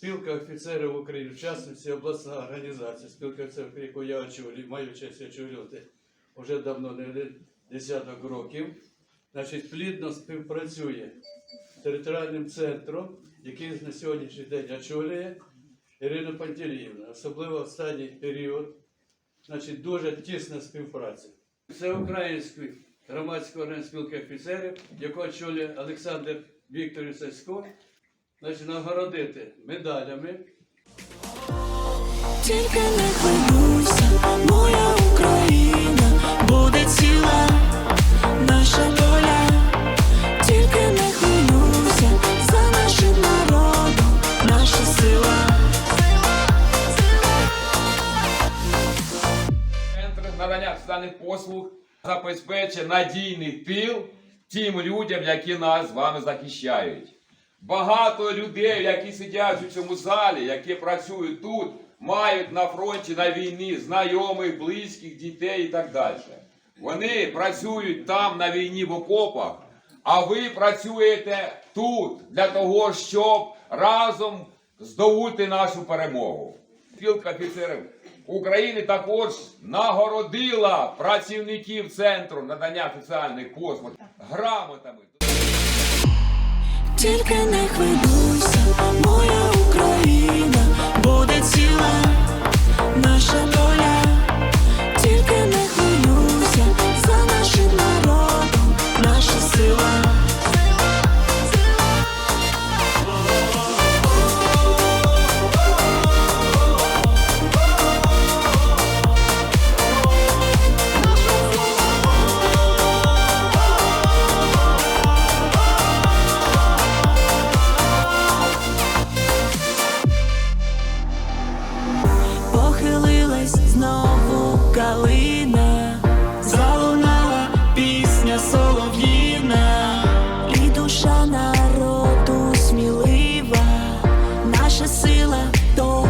спілка офіцерів України, в частності обласна організація, спілка офіцерів, яку я очолюю, маю честь очолювати вже давно, не десяток років, значить, плідно співпрацює з територіальним центром, який на сьогоднішній день очолює Ірина Пантеліївна, особливо в останній період, значить, дуже тісна співпраця. Це український громадський орган спілки офіцерів, яку очолює Олександр Вікторович Сасько, значить, нагородити медалями Тільки не хвилюйся, моя Україна буде ціла, наша доля. Тільки не хвилюйся за нашим народом, наша сила. Центр надання соціальних послуг забезпечує надійний тил тим людям, які нас з вами захищають. Багато людей, які сидять у цьому залі, які працюють тут, мають на фронті на війні знайомих, близьких, дітей і так далі. Вони працюють там на війні в окопах, а ви працюєте тут для того, щоб разом здобути нашу перемогу. Спілка офіцерів України також нагородила працівників центру надання соціальних послуг грамотами. Тільки не хвилюйся, love, don't